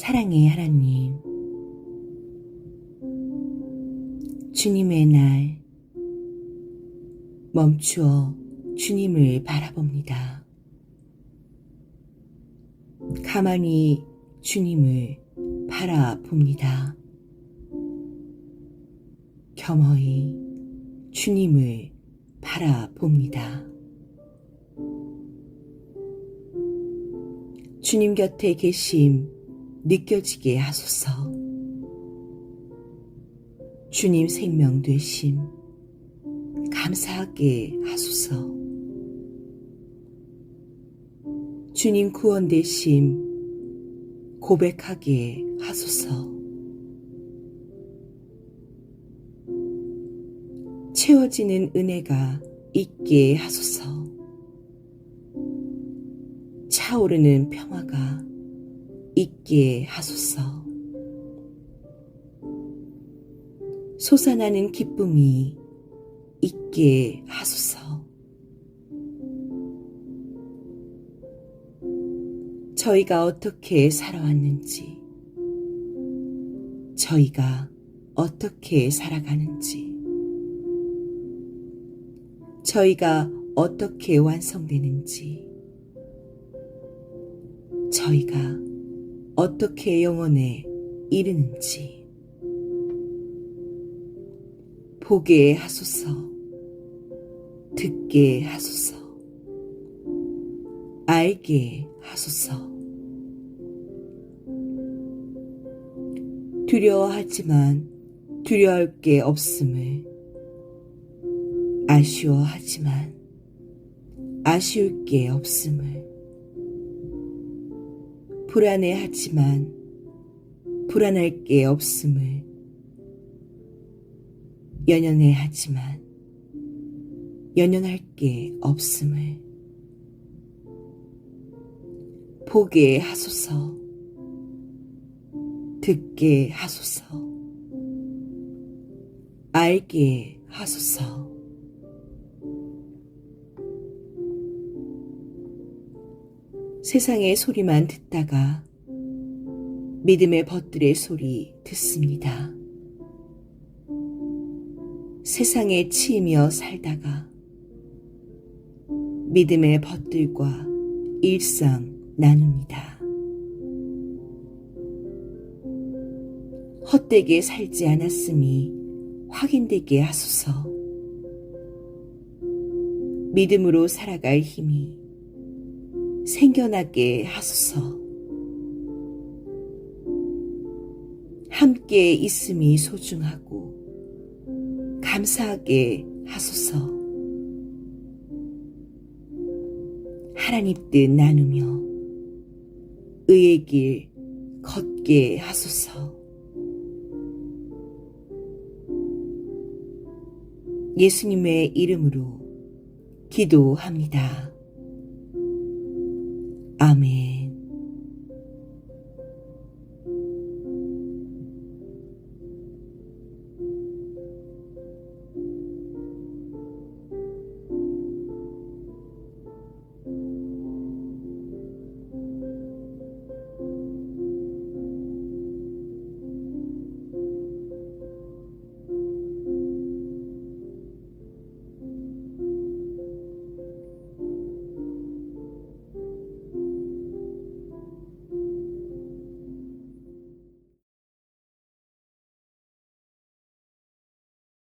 사랑의 하나님, 주님의 날 멈추어 주님을 바라봅니다. 가만히 주님을 바라봅니다. 겸허히 주님을 바라봅니다. 주님 곁에 계심 느껴지게 하소서. 주님 생명 되심 감사하게 하소서. 주님 구원 되심 고백하게 하소서. 채워지는 은혜가 있게 하소서. 차오르는 평화가 있게 하소서. 솟아나는 기쁨이 있게 하소서. 저희가 어떻게 살아왔는지, 저희가 어떻게 살아가는지, 저희가 어떻게 완성되는지, 저희가 어떻게 영혼에 이르는지, 보게 하소서, 듣게 하소서, 알게 하소서. 두려워하지만 두려워할 게 없음을 아쉬워하지만 아쉬울 게 없음을 불안해하지만 불안할 게 없음을 연연해하지만 연연할 게 없음을 보게 하소서 듣게 하소서 알게 하소서 세상의 소리만 듣다가 믿음의 벗들의 소리 듣습니다. 세상에 치이며 살다가 믿음의 벗들과 일상 나눕니다. 헛되게 살지 않았음이 확인되게 하소서. 믿음으로 살아갈 힘이 생겨나게 하소서. 함께 있음이 소중하고 감사하게 하소서. 하나님 뜻 나누며 의의 길 걷게 하소서. 예수님의 이름으로 기도합니다. Amen.